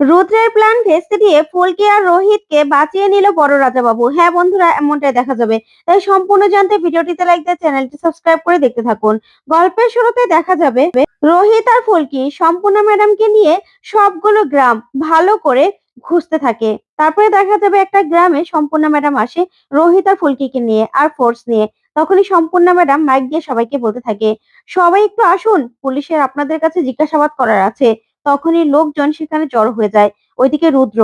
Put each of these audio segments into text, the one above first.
রুদ্রের প্ল্যান ভেস্তে দিয়ে ফুলকি আর রোহিতকে বাঁচিয়ে নিল বড় রাজাবাবু। হ্যাঁ বন্ধুরা, এমনটাই দেখা যাবে। তাই সম্পূর্ণ জানতে ভিডিওটিতে লাইক দিয়ে চ্যানেলটি সাবস্ক্রাইব করে দেখতে থাকুন। গল্পের শুরুতে দেখা যাবে, রোহিত আর ফুলকি সম্পূর্ণ ম্যাডামকে নিয়ে সবগুলো গ্রাম ভালো করে খুঁজতে থাকে। তারপরে দেখা যাবে একটা গ্রামে সম্পূর্ণ ম্যাডাম আসে রোহিত আর ফুলকিকে নিয়ে আর ফোর্স নিয়ে। তখনই সম্পূর্ণ ম্যাডাম মাইক দিয়ে সবাইকে বলতে থাকে। সবাই একটু আসুন, পুলিশের আপনাদের কাছে জিজ্ঞাসাবাদ করার আছে। তখনই লোকজন সেখানে জড়ো হয়ে যায়। ওইদিকে রুদ্র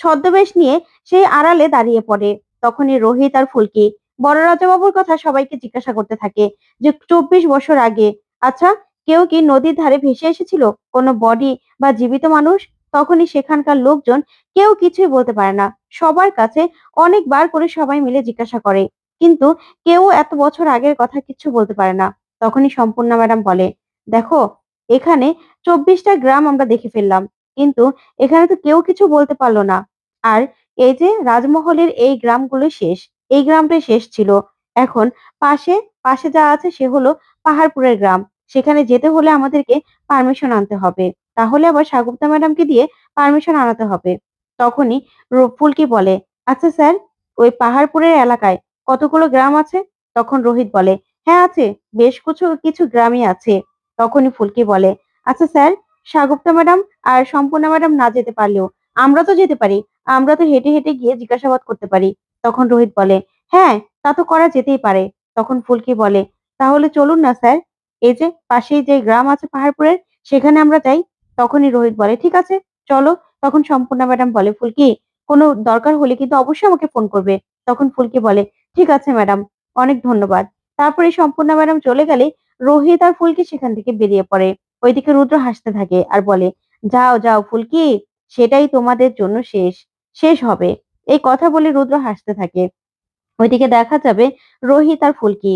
ছদ্মবেশ নিয়ে সেই আড়ালে দাঁড়িয়ে পড়ে। তখনই রোহিত আর ফুলকি বড় রাজাবাবুর কথা সবাইকে জিজ্ঞাসা করতে থাকে যে, চব্বিশ বছর আগে আচ্ছা কেউ কি নদীর ধারে ভেসে এসেছিল? কোনো বডি বা জীবিত মানুষ? তখনই সেখানকার লোকজন কেউ কিছুই বলতে পারে না। সবার কাছে অনেকবার করে সবাই মিলে জিজ্ঞাসা করে। কিন্তু কেউ এত বছর আগের কথা কিছু বলতে পারে না। তখনই সম্পূর্ণ ম্যাডাম বলে, দেখো এখানে চব্বিশটা গ্রাম আমরা দেখে ফেললাম। কিন্তু এখানে তো কেউ কিছু বলতে পারল না। আর এই যে রাজমহলের এই গ্রামগুলো শেষ। এই গ্রামটাই শেষ ছিল। এখন পাশে পাশে যা আছে সে হলো পাহাড়পুরের গ্রাম। সেখানে যেতে হলে আমাদেরকে পারমিশন আনতে হবে। তাহলে আবার সাগুপ্তা ম্যাডামকে দিয়ে পারমিশন আনাতে হবে। তখনই ফুলকি বলে আচ্ছা স্যার, ওই পাহাড়পুরের এলাকায় কতগুলো গ্রাম আছে? তখন রোহিত বলে হ্যাঁ আছে। বেশ কিছু কিছু গ্রামই আছে। তখনই ফুলকি বলে আচ্ছা স্যার সাগুপ্তা ম্যাডাম, আর সম্পূর্ণা ম্যাডাম না যেতে পারলেও আমরা তো যেতে পারি, আমরা তো হেঁটে হেঁটে গিয়ে জিজ্ঞাসাবাদ করতে পারি। তখন রোহিত বলে হ্যাঁ তা তো করা যেতেই পারে। তখন ফুলকি বলে, তাহলে চলুন না স্যার, এই যে পাশেই যে গ্রাম আছে পাহাড়পুরের, সেখানে আমরা যাই। তখনই রোহিত বলে, ঠিক আছে, চলো। তখন সম্পূর্ণা ম্যাডাম বলে, ফুলকি, কোনো দরকার হলে কিন্তু অবশ্যই আমাকে ফোন করবে। তখন ফুলকি বলে, ঠিক আছে ম্যাডাম, অনেক ধন্যবাদ। তারপরে সম্পূর্ণা ম্যাডাম চলে গেলে রোহিত আর ফুলকি সেখান থেকে বেরিয়ে পড়ে। ওইদিকে রুদ্র হাসতে থাকে আর বলে, যাও যাও ফুলকি, সেটাই তোমাদের জন্য শেষ শেষ হবে। এই কথা বলে রুদ্র হাসতে থাকে। ওইদিকে দেখা যাবে রোহিত আর ফুলকি।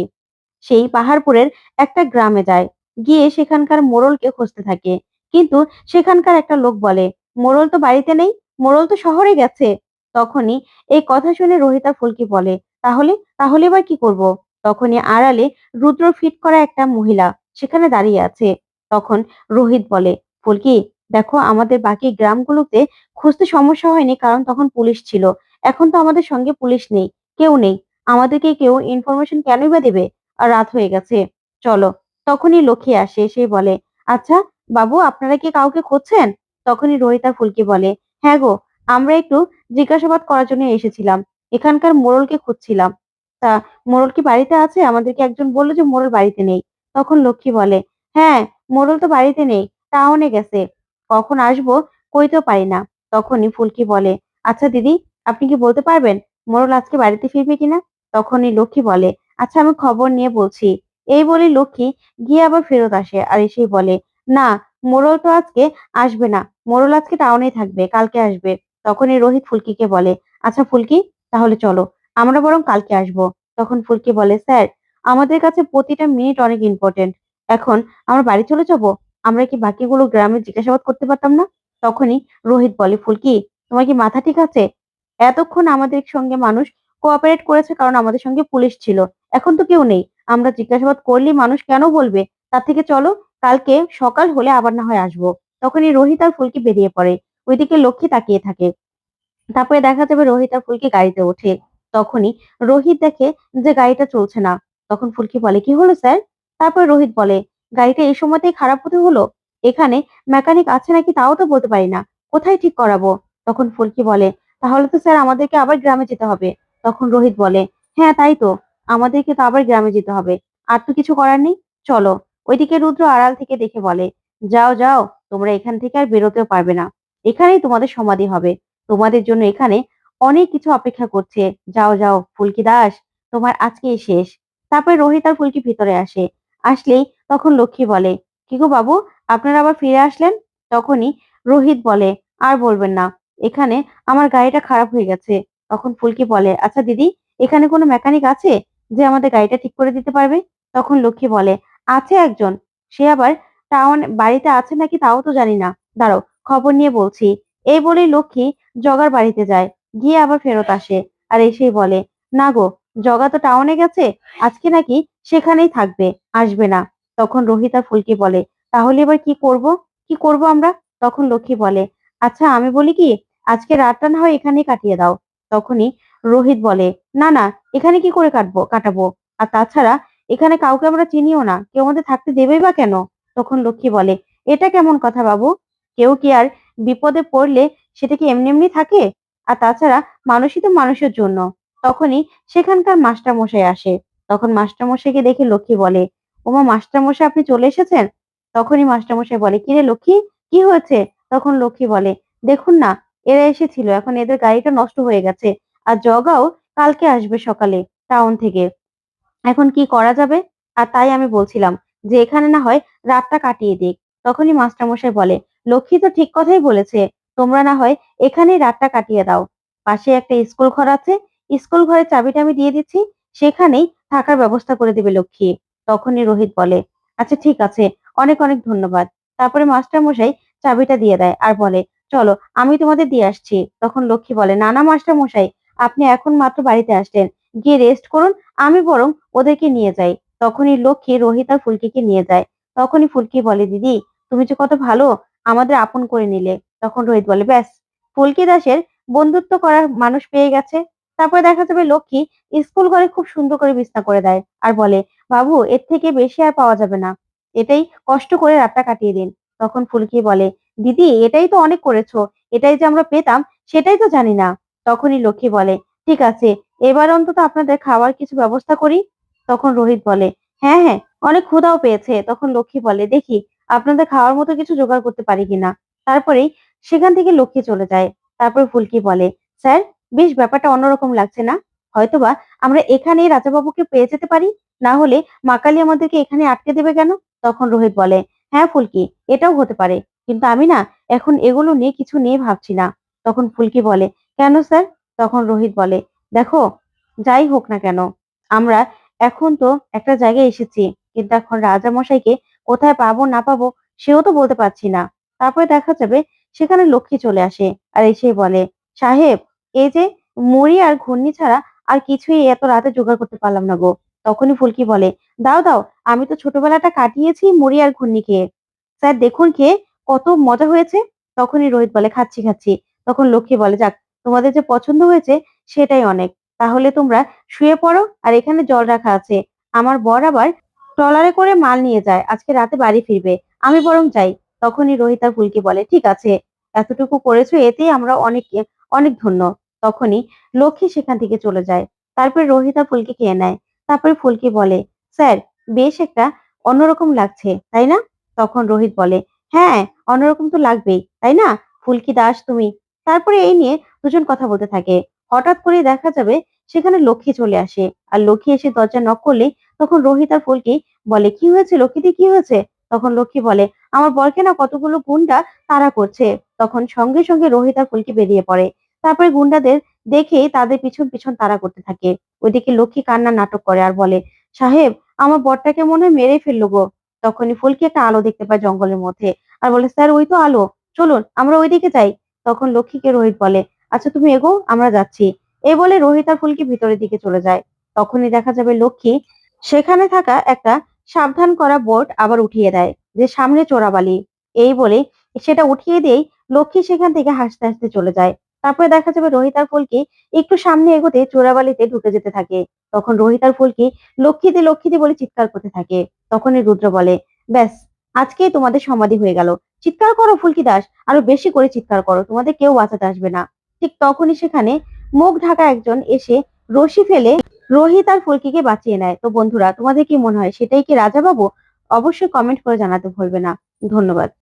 সেই পাহাড়পুরের একটা গ্রামে যায়। গিয়ে সেখানকার মোড়লকে খুঁজতে থাকে। কিন্তু সেখানকার একটা লোক বলে, মোড়ল তো বাড়িতে নেই, মোড়ল তো শহরে গেছে। তখনই এই কথা শুনে রোহিত আর ফুলকি বলে, তাহলে তাহলে এবার কি করব? তখনই আড়ালে রুদ্র ফিট করা একটা মহিলা সেখানে দাঁড়িয়ে আছে। তখন রোহিত বলে, ফুলকি, দেখো আমাদের বাকি গ্রামগুলোতে খুঁজতে সমস্যা হয়নি কারণ তখন পুলিশ ছিল। এখন তো আমাদের সঙ্গে পুলিশ নেই, কেউ নেই। আমাদেরকে কেউ ইনফরমেশন কেনই বা দেবে? আর রাত হয়ে গেছে। চলো। তখনই লক্ষ্মী আসে, সে বলে আচ্ছা বাবু, আপনারা কি কাউকে খুঁজছেন? তখনই রোহিত আর ফুলকি বলে হ্যাঁ গো, আমরা একটু জিজ্ঞাসাবাদ করার জন্য এসেছিলাম। এখানকার মোড়লকে খুঁজছিলাম। তা মোড়ল কি বাড়িতে আছে? আমাদেরকে একজন বলল যে মোরল বাড়িতে নেই। তখন লক্ষ্মী বলে হ্যাঁ মোরল তো বাড়িতে নেই টাউনে গেছে। কখন আসব কইতেও পারি না। তখনই ফুলকি বলে আচ্ছা দিদি, আপনি কি বলতে পারবেন মোরল আজকে বাড়িতে ফিরবে কিনা? তখনই লক্ষ্মী বলে আচ্ছা আমি খবর নিয়ে বলছি। এই বলে লক্ষ্মী গিয়ে আবার ফেরত আসে আর এসেই বলে, না, মোরল তো আজকে আসবে না। মোরল আজকে টাউনেই থাকবে, কালকে আসবে। তখনই রোহিত ফুলকিকে বলে আচ্ছা ফুলকি, তাহলে চলো। আমরা বরং কালকে আসব। তখন ফুলকি বলে, স্যার, আমাদের কাছে প্রতিটা মিনিট অনেক ইম্পর্টেন্ট এখন আমরা বাড়ি চলে যাব? আমরা কি বাকিগুলো গ্রামে জিজ্ঞাসাবাদ করতে পারতাম না? তখনই রোহিত বলে, ফুলকি, তোমার কি মাথা ঠিক আছে? এতক্ষণ আমাদের সঙ্গে মানুষ কোঅপারেট করেছে কারণ আমাদের সঙ্গে পুলিশ ছিল। এখন তো কেউ নেই। আমরা জিজ্ঞাসাবাদ করলেই মানুষ কেন বলবে? তার থেকে চলো, কালকে সকাল হলে আবার না হয় আসব। তখনই রোহিত আর ফুলকি বেরিয়ে পড়ে। ওইদিকে লক্ষ্মী তাকিয়ে থাকে। তারপরে দেখা যাবে রোহিত আর ফুলকি গাড়িতে ওঠে। তখনই রোহিত দেখে যে গাড়িটা চলছে না। তখন ফুলকি বলে, কি হলো স্যার? তারপর রোহিত বলে, গাড়িটা এই সময়তেই খারাপ হতে হলো? এখানে মেকানিক আছে নাকি তাও তো বলতে পারি না। কোথায় ঠিক করাবো? তখন ফুলকি বলে, তাহলে তো স্যার আমাদেরকে আবার গ্রামে যেতে হবে। তখন রোহিত বলে হ্যাঁ তাই তো। আমাদেরকে তো আবার গ্রামে যেতে হবে। আর তো কিছু করার নেই? চলো। ওইদিকে রুদ্র আড়াল থেকে দেখে বলে, যাও যাও। তোমরা এখান থেকে আর বেরোতেও পারবে না। এখানেই তোমাদের সমাধি হবে। তোমাদের জন্য এখানে অনেক কিছু অপেক্ষা করছে। যাও যাও, ফুলকি দাস, তোমার আজকেই শেষ। তারপরে রোহিত আর ফুলকি ভিতরে আসে। আসলেই তখন লক্ষ্মী বলে, কি গো বাবু, আপনারা আবার ফিরে আসলেন? তখনই রোহিত বলে, আর বলবেন না, এখানে আমার গাড়িটা খারাপ হয়ে গেছে। তখন ফুলকি বলে আচ্ছা দিদি, এখানে কোনো মেকানিক আছে যে আমাদের গাড়িটা ঠিক করে দিতে পারবে? তখন লক্ষ্মী বলে, আছে একজন, সে আবার টাউন বাড়িতে আছে নাকি তাও তো জানি না। দাঁড়াও, খবর নিয়ে বলছি। এই বলেই লক্ষ্মী জগার বাড়িতে যায়। গিয়ে আবার ফেরত আসে আর এসেই বলে, না গো, জগা তো টাউনে গেছে, আজকে নাকি সেখানেই থাকবে, আসবে না। তখন রোহিত আর ফুলকি বলে, তাহলে এবার কি করব? কি করব আমরা? তখন লক্ষ্মী বলে আচ্ছা আমি বলি কি, আজকে রাতটা না হয় এখানেই কাটিয়ে দাও। তখনই রোহিত বলে, না না, এখানে কি করে কাটবো, কাটাবো? আর তাছাড়া এখানে কাউকে আমরা চিনিও না, কেউ আমাদের থাকতে দেবেই বা কেন? তখন লক্ষ্মী বলে, এটা কেমন কথা বাবু? কেউ কি আর বিপদে পড়লে সেটা কি এমনি এমনি থাকে? আর তাছাড়া মানুষই তো মানুষের জন্য। তখনই সেখানকার মাস্টারমশাই আসে। তখন মাস্টারমশাইকে দেখে লক্ষ্মী বলে, ওমা, মাস্টারমশাই, আপনি চলে এসেছেন? তখনই মাস্টারমশাই বলে, কিরে লক্ষ্মী, কি হয়েছে? তখন লক্ষ্মী বলে, দেখুন না, এরা এসেছিল, এখন এদের গাড়িটা নষ্ট হয়ে গেছে। আর জগাও কালকে আসবে সকালে টাউন থেকে। এখন কি করা যাবে? আর তাই আমি বলছিলাম যে, এখানে না হয় রাতটা কাটিয়ে দিক। তখনই মাস্টারমশাই বলে, লক্ষ্মী তো ঠিক কথাই বলেছে। তোমরা না হয় এখানেই রাতটা কাটিয়ে দাও। পাশে একটা স্কুল ঘর আছে। স্কুল ঘরের চাবিটা আমি দিয়ে দিচ্ছি। সেখানেই থাকার ব্যবস্থা করে দেবে লক্ষ্মী। তখনই রোহিত বলে আচ্ছা ঠিক আছে। অনেক অনেক ধন্যবাদ। তারপরে মাস্টার মশাই চাবিটা দিয়ে দেয় আর বলে, চলো, আমি তোমাদের দিয়ে আসছি। তখন লক্ষ্মী বলে না না মাস্টার মশাই আপনি এখন মাত্র বাড়িতে আসলেন। গিয়ে রেস্ট করুন, আমি বরং ওদেরকে নিয়ে যাই। তখনই লক্ষ্মী, রোহিত আর ফুলকিকে নিয়ে যায়। তখনই ফুলকি বলে, দিদি, তুমি যে কত ভালো আমাদের আপন করে নিলে। তখন রোহিত বলে, ব্যাস, ফুলকি দাসের বন্ধুত্ব করার মানুষ পেয়ে গেছে। তারপরে দেখা যাবে লক্ষ্মী স্কুল ঘরে খুব সুন্দর করে বিছনা করে দেয় আর বলে, বাবু, এর থেকে বেশি আর পাওয়া যাবে না। এটাই কষ্ট করে রাতটা কাটিয়ে দিন। তখন ফুলকি বলে, দিদি, এটাই তো অনেক করেছ। এটাই যে আমরা পেতাম, সেটাই তো জানি না। তখনই লক্ষ্মী বলে, ঠিক আছে, এবার অন্তত আপনাদের খাওয়ার কিছু ব্যবস্থা করি। তখন রোহিত বলে হ্যাঁ হ্যাঁ অনেক ক্ষুধাও পেয়েছে। তখন লক্ষ্মী বলে, দেখি, আপনাদের খাওয়ার মতো কিছু জোগাড় করতে পারি কিনা? তারপরেই সেখান থেকে লক্ষ্মী চলে যায়। তারপর ফুলকি বলে, স্যার, বেশ ব্যাপারটা অন্যরকম লাগছে না? হয়তোবা আমরা এখানেই রাজাবাবুকে পেয়ে যেতে পারি? না হলে মাকালি আমাদেরকে এখানে আটকে দেবে কেন? তখন রোহিত বলে হ্যাঁ ফুলকি, এটাও হতে পারে। কিন্তু আমি না এখন এগুলো নিয়ে কিছু নিয়ে ভাবছি না। তখন ফুলকি বলে, কেন স্যার? তখন রোহিত বলে, দেখো, যাই হোক না কেন, আমরা এখন তো একটা জায়গায় এসেছি, কিন্তু এখন রাজা মশাইকে কোথায় পাবো না পাবো সেও তো বলতে পারছি না। তারপরে দেখা যাবে সেখানে লক্ষ্মী চলে আসে আর এসে বলে, সাহেব, এই যে মুড়ি আর ঘূর্ণি ছাড়া আর কিছুই এত রাতে জোগাড় করতে পারলাম না গো। তখনই ফুলকি বলে, দাও দাও, আমি তো ছোটবেলাটা কাটিয়েছি মুড়ি আর ঘূর্ণি খেয়ে। স্যার, দেখুন খেয়ে কত মজা হয়েছে। তখনই রোহিত বলে, খাচ্ছি খাচ্ছি। তখন লক্ষ্মী বলে, যাক, তোমাদের যে পছন্দ হয়েছে সেটাই অনেক। তাহলে তোমরা শুয়ে পড়ো আর এখানে জল রাখা আছে। আমার বর আবার ট্রলারে করে মাল নিয়ে যায়। আজকে রাতে বাড়ি ফিরবে। আমি বরং যাই। তখনই রোহিত ফুলকি বলে, ঠিক আছে, এতটুকু করেছ, এতেই আমরা অনেক অনেক ধন্য। তখনই লক্ষ্মী সেখান থেকে চলে যায়। তারপরে রোহিতা ফুলকে খেয়ে নেয়। তারপরে ফুলকি বলে, স্যার, বেশ একটা অন্যরকম লাগছে, তাই না? তখন রোহিত বলে হ্যাঁ অন্যরকম তো লাগবেই, তাই না? ফুলকি দাস, তুমি? তারপরে এই নিয়ে দুজন কথা বলতে থাকে। হঠাৎ করে দেখা যাবে সেখানে লক্ষ্মী চলে আসে। আর লক্ষ্মী এসে দরজা নক করলে তখন রোহিত আর ফুলকি বলে, কি হয়েছে লক্ষ্মীদি, কি হয়েছে? তখন লক্ষ্মী বলে আমার বরকে না কতগুলো গুন্ডা তাড়া করছে। তখন সঙ্গে সঙ্গে রোহিত আর ফুলকি বেরিয়ে পড়ে। তারপরে গুন্ডাদের দেখে তাদের পিছন পিছন তাড়া করতে থাকে। ওইদিকে লক্ষ্মী কান্না নাটক করে আর বলে, সাহেব, আমার বরটাকে মনে হয় মেরে ফেলল গো। তখনই ফুলকি একটা আলো দেখতে পায় জঙ্গলের মধ্যে আর বলে, স্যার, ওই তো আলো। চলুন, আমরা ওইদিকে যাই। তখন লক্ষ্মীকে রোহিত বলে আচ্ছা তুমি এগো, আমরা যাচ্ছি। এই বলে রোহিত আর ফুলকি ভিতরের দিকে চলে যায়। তখনই দেখা যাবে লক্ষ্মী সেখানে থাকা একটা সাবধান করা বোর্ড আবার উঠিয়ে দেয়। যে সামনে চোরাবালি। এই বলে সেটা উঠিয়ে দিয়েই লক্ষ্মী সেখান থেকে হাসতে হাসতে চলে যায়। তারপরে দেখা যাবে রোহিতার ফুলকি একটু সামনে এগোতে চোরাবালিতে ঢুকে যেতে থাকে। তখন রোহিত আর ফুলকি লক্ষ্মীতে লক্ষ্মীতে বলে চিৎকার করতে থাকে। তখনই রুদ্র বলে, ব্যাস, আজকেই তোমাদের সমাধি হয়ে গেল। চিৎকার করো ফুলকি দাস, আরও বেশি করে চিৎকার করো, তোমাদের কেউ বাঁচাতে আসবে না। ঠিক তখনই সেখানে মুখ ঢাকা একজন এসে রশি ফেলে রোহিত আর ফুলকিকে বাঁচিয়ে নেয়। তো বন্ধুরা, তোমাদের কি মনে হয় সেটাই কি রাজা বাবু অবশ্যই কমেন্ট করে জানাতে ভুলবে না। ধন্যবাদ।